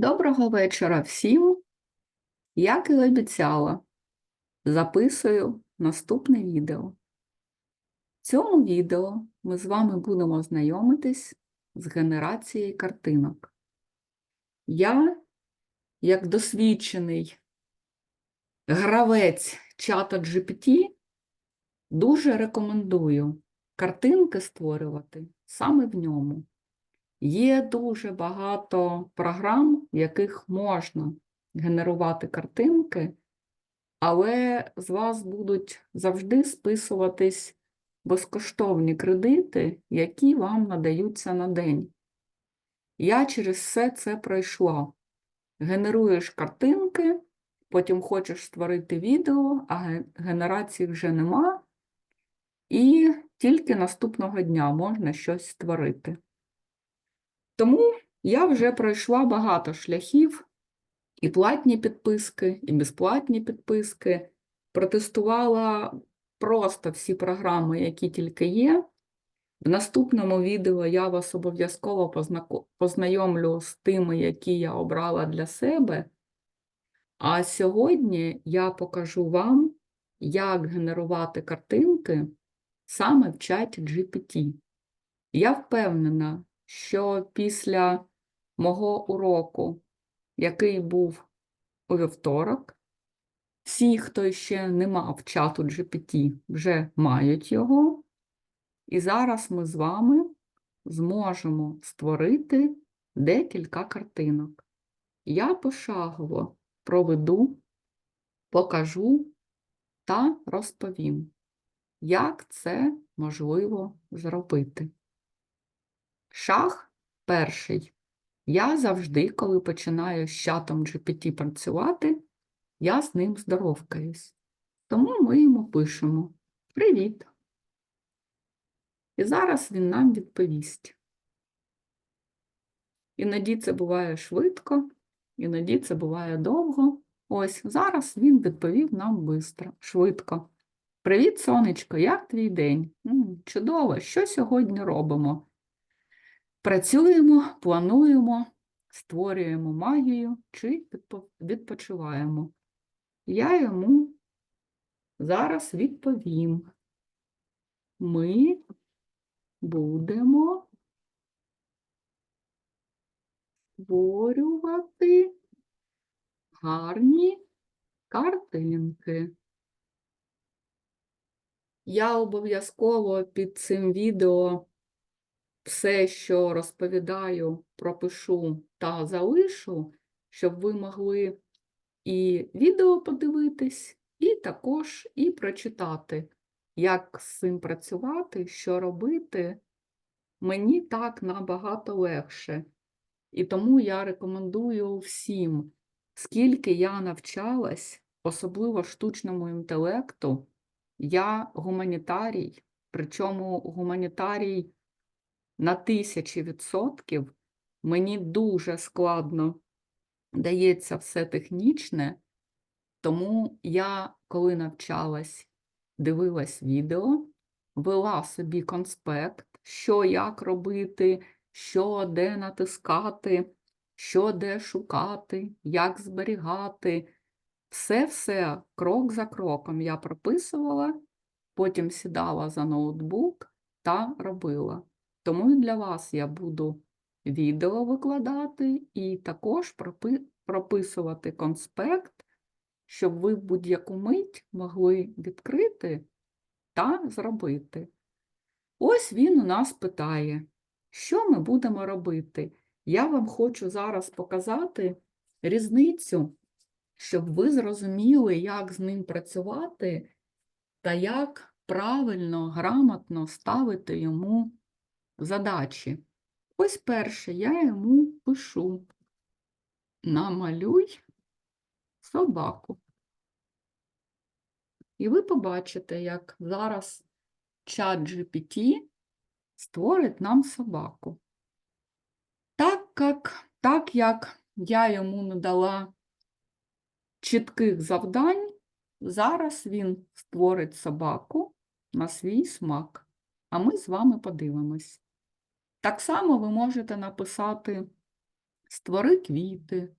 Доброго вечора всім. Як і обіцяла, записую наступне відео. В цьому відео ми з вами будемо знайомитись з генерацією картинок. Я, як досвідчений гравець чата GPT, дуже рекомендую картинки створювати саме в ньому. Є дуже багато програм, в яких можна генерувати картинки, але з вас будуть завжди списуватись безкоштовні кредити, які вам надаються на день. Я через все це пройшла. Генеруєш картинки, потім хочеш створити відео, а генерації вже нема, і тільки наступного дня можна щось створити. Тому я вже пройшла багато шляхів, і платні підписки, і безплатні підписки, протестувала просто всі програми, які тільки є. В наступному відео я вас обов'язково познайомлю з тими, які я обрала для себе. А сьогодні я покажу вам, як генерувати картинки саме в чаті GPT. Я впевнена, що після мого уроку, який був у вівторок, всі, хто ще не мав чату GPT, вже мають його. І зараз ми з вами зможемо створити декілька картинок. Я пошагово проведу, покажу та розповім, як це можливо зробити. Шаг перший. Я завжди, коли починаю з чатом GPT працювати, я з ним здоровкаюсь. Тому ми йому пишемо Привіт. І зараз він нам відповість. Іноді це буває швидко, іноді це буває довго. Ось зараз він відповів нам бистро, швидко. Привіт, сонечко, як твій день? «М, Чудово, що сьогодні робимо? Працюємо, плануємо, створюємо магію чи відпочиваємо. Я йому зараз відповім. Ми будемо створювати гарні картинки. Я обов'язково під цим відео все, що розповідаю, пропишу та залишу, щоб ви могли і відео подивитись, і також і прочитати, як з цим працювати, що робити. Мені так набагато легше. І тому я рекомендую всім, скільки я навчалась, особливо штучному інтелекту, я гуманітарій, причому гуманітарій на тисячі відсотків. Мені дуже складно дається все технічне, тому я, коли навчалась, дивилась відео, вела собі конспект, що як робити, що де натискати, що де шукати, як зберігати. Все-все крок за кроком я прописувала, потім сідала за ноутбук та робила. Тому для вас я буду відео викладати і також прописувати конспект, щоб ви будь-яку мить могли відкрити та зробити. Ось він у нас питає, що ми будемо робити. Я вам хочу зараз показати різницю, щоб ви зрозуміли, як з ним працювати та як правильно, грамотно ставити йому задачі. Ось перше, я йому пишу намалюй собаку. І ви побачите, як зараз чат GPT створить нам собаку. Так як, так як я йому надала чітких завдань, зараз він створить собаку на свій смак. А ми з вами подивимось. Так само ви можете написати створи квіти,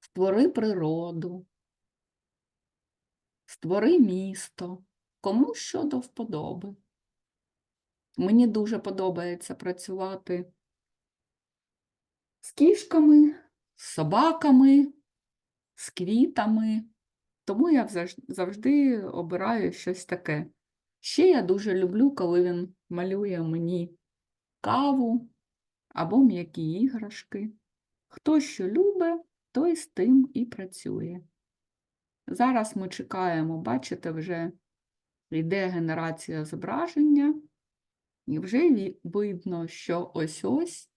створи природу, створи місто, кому що до вподоби. Мені дуже подобається працювати з кішками, з собаками, з квітами, тому я завжди обираю щось таке. Ще я дуже люблю, коли він малює мені каву або м'які іграшки. Хто що любить, той з тим і працює. Зараз ми чекаємо, бачите, вже йде генерація зображення, і вже видно, що ось-ось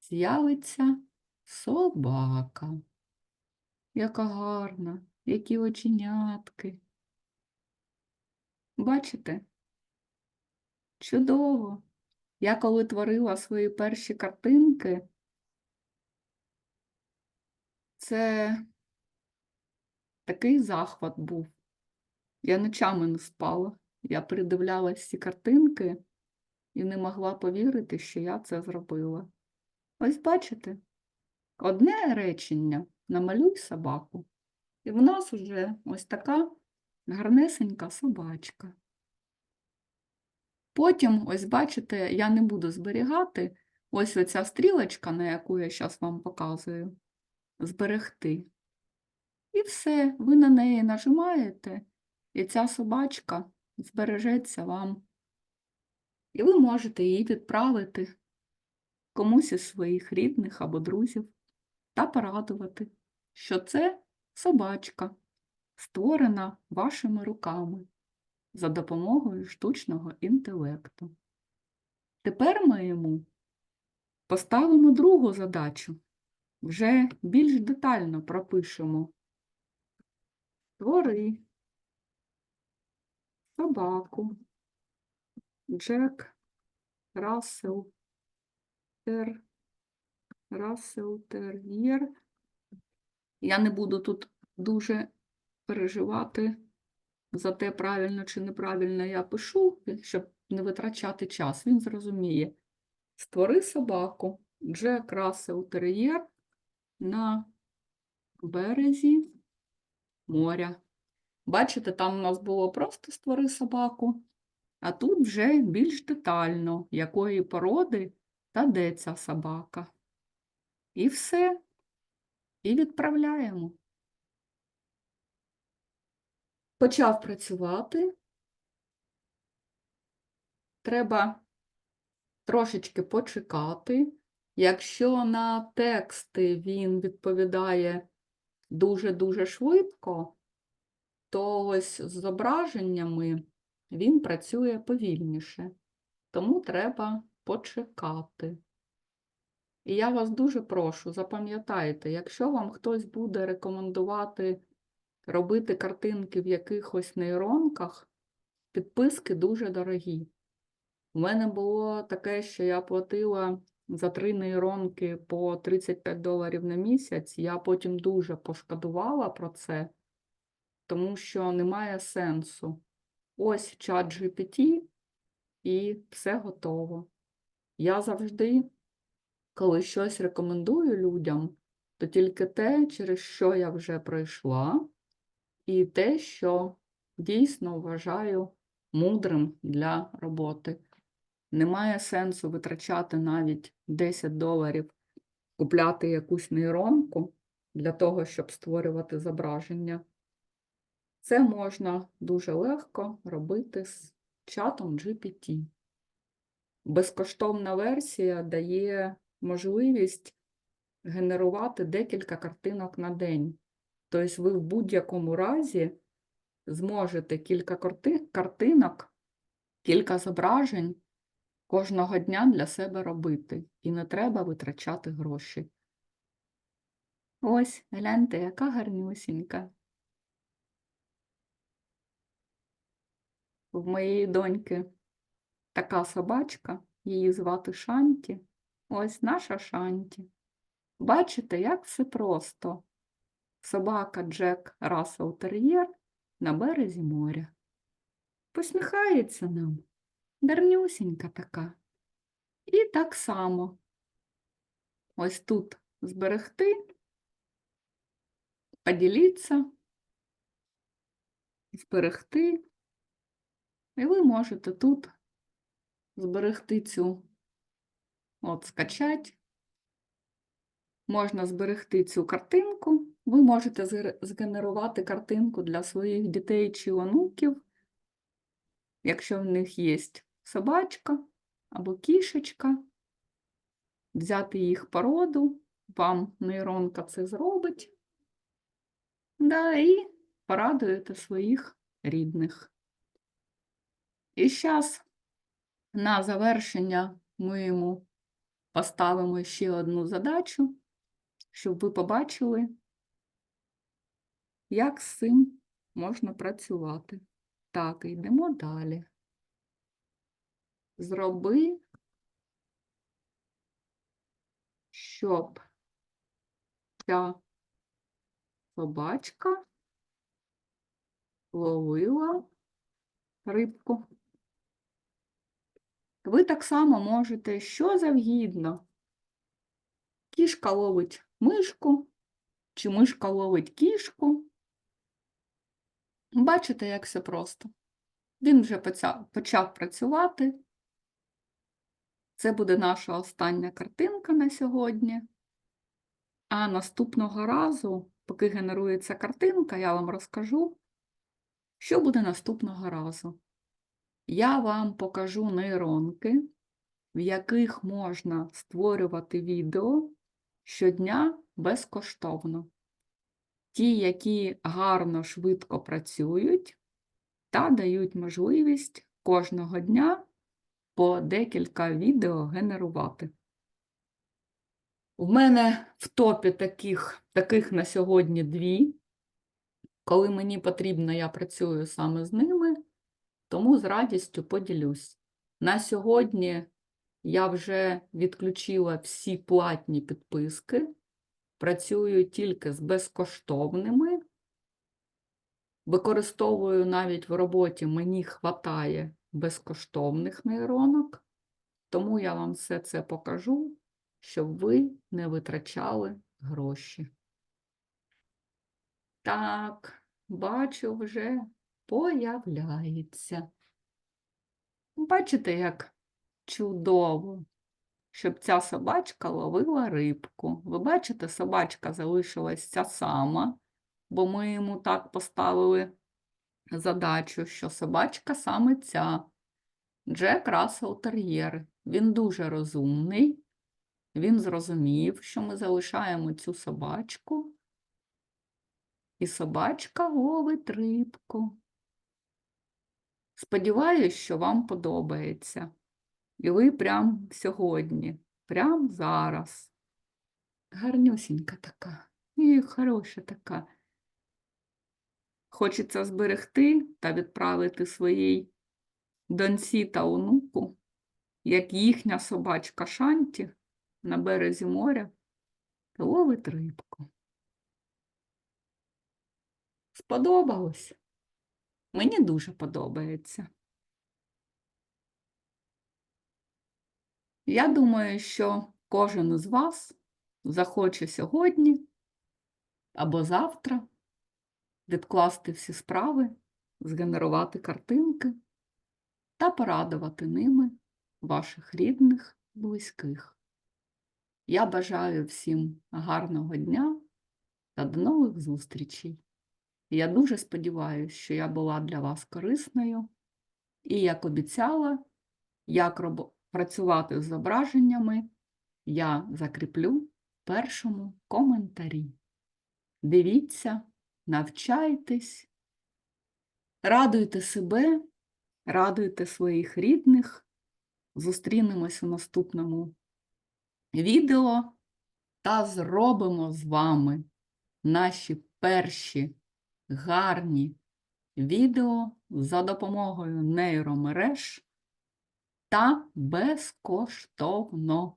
з'явиться собака. Яка гарна, які оченятки. Бачите? Чудово. Я коли творила свої перші картинки, це такий захват був. Я ночами не спала. Я передивлялась ці картинки і не могла повірити, що я це зробила. Ось бачите, одне речення намалюй собаку. І в нас вже ось така гарнесенька собачка. Потім, ось бачите, я не буду зберігати. Ось оця стрілочка, на яку я зараз вам показую, зберегти. І все, ви на неї нажимаєте, і ця собачка збережеться вам. І ви можете її відправити комусь із своїх рідних або друзів та порадувати, що це собачка, створена вашими руками за допомогою штучного інтелекту. Тепер ми йому поставимо другу задачу. Вже більш детально пропишемо. Твори собаку, Джек, Рассел, Тер, Рассел, Тер'єр. Я не буду тут дуже переживати за те, правильно чи неправильно я пишу, щоб не витрачати час. Він зрозуміє. Створи собаку, Джек Рассел Тер'єр на березі моря. Бачите, там у нас було просто створи собаку, а тут вже більш детально, якої породи та де ця собака. І все. І відправляємо. Почав працювати. Треба трошечки почекати. Якщо на тексти він відповідає дуже-дуже швидко, то ось з зображеннями він працює повільніше. Тому треба почекати. І я вас дуже прошу, запам'ятайте, якщо вам хтось буде рекомендувати робити картинки в якихось нейронках, підписки дуже дорогі. У мене було таке, що я платила за три нейронки по 35 доларів на місяць. Я потім дуже пошкодувала про це, тому що немає сенсу. Ось чат GPT і все готово. Я завжди, коли щось рекомендую людям, то тільки те, через що я вже пройшла, і те, що дійсно вважаю мудрим для роботи. Немає сенсу витрачати навіть 10 доларів, купляти якусь нейронку для того, щоб створювати зображення. Це можна дуже легко робити з чатом GPT. Безкоштовна версія дає можливість генерувати декілька картинок на день. Тобто ви в будь-якому разі зможете кілька картинок, кілька зображень кожного дня для себе робити. І не треба витрачати гроші. Ось, гляньте, яка гарнюсінька. В моєї доньки така собачка, її звати Шанті. Ось наша Шанті. Бачите, як все просто. Собака Джек Рассел Тер'єр на березі моря. Посміхається нам, дарнюсінька така. І так само ось тут зберегти, поділіться, зберегти, і ви можете тут зберегти цю, от скачать. Можна зберегти цю картинку. Ви можете згенерувати картинку для своїх дітей чи онуків, якщо в них є собачка або кішечка, взяти їх породу, вам нейронка це зробить. Да, і порадуєте своїх рідних. І зараз на завершення ми йому поставимо ще одну задачу, щоб ви побачили, як з цим можна працювати. Так, йдемо далі. Зроби, щоб ця собачка ловила рибку. Ви так само можете що завгідно. Кішка ловить мишку, чи мишка ловить кішку. Бачите, як все просто. Він вже почав працювати. Це буде наша остання картинка на сьогодні. А наступного разу, поки генерується картинка, я вам розкажу, що буде наступного разу. Я вам покажу нейронки, в яких можна створювати відео щодня безкоштовно. Ті, які гарно, швидко працюють та дають можливість кожного дня по декілька відео генерувати. У мене в топі таких, таких на сьогодні дві. Коли мені потрібно, я працюю саме з ними, тому з радістю поділюсь. На сьогодні я вже відключила всі платні підписки, працюю тільки з безкоштовними. Використовую навіть в роботі, мені хватає безкоштовних нейронок, тому я вам все це покажу, щоб ви не витрачали гроші. Так, бачу, вже появляється. Бачите, як чудово, щоб ця собачка ловила рибку. Ви бачите, собачка залишилась ця сама, бо ми йому так поставили задачу, що собачка саме ця. Джек Рассел Тер'єр. Він дуже розумний. Він зрозумів, що ми залишаємо цю собачку. І собачка ловить рибку. Сподіваюсь, що вам подобається. І ви прям сьогодні, прям зараз. Гарнюсінька така, і хороша така. Хочеться зберегти та відправити своїй доньці та онуку, як їхня собачка Шанті на березі моря та ловить рибку. Сподобалось? Мені дуже подобається. Я думаю, що кожен із вас захоче сьогодні або завтра відкласти всі справи, згенерувати картинки та порадувати ними ваших рідних, близьких. Я бажаю всім гарного дня та до нових зустрічей. Я дуже сподіваюся, що я була для вас корисною. І, як обіцяла, як робо- працювати з зображеннями, я закріплю в першому коментарі. Дивіться, навчайтесь, радуйте себе, радуйте своїх рідних. Зустрінемось у наступному відео та зробимо з вами наші перші гарні відео за допомогою нейромереж та безкоштовно,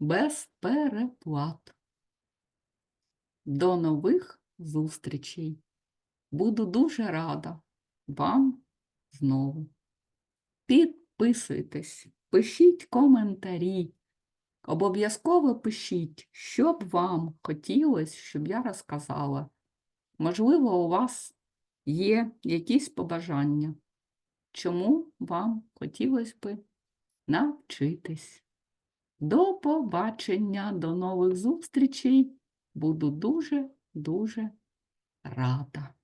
без переплат. До нових зустрічей. Буду дуже рада вам знову. Підписуйтесь, пишіть коментарі, Обов'язково пишіть, що б вам хотілося, щоб я розказала. Можливо, у вас є якісь побажання, чому вам хотілося би навчитись. До побачення, до нових зустрічей. Буду дуже-дуже рада.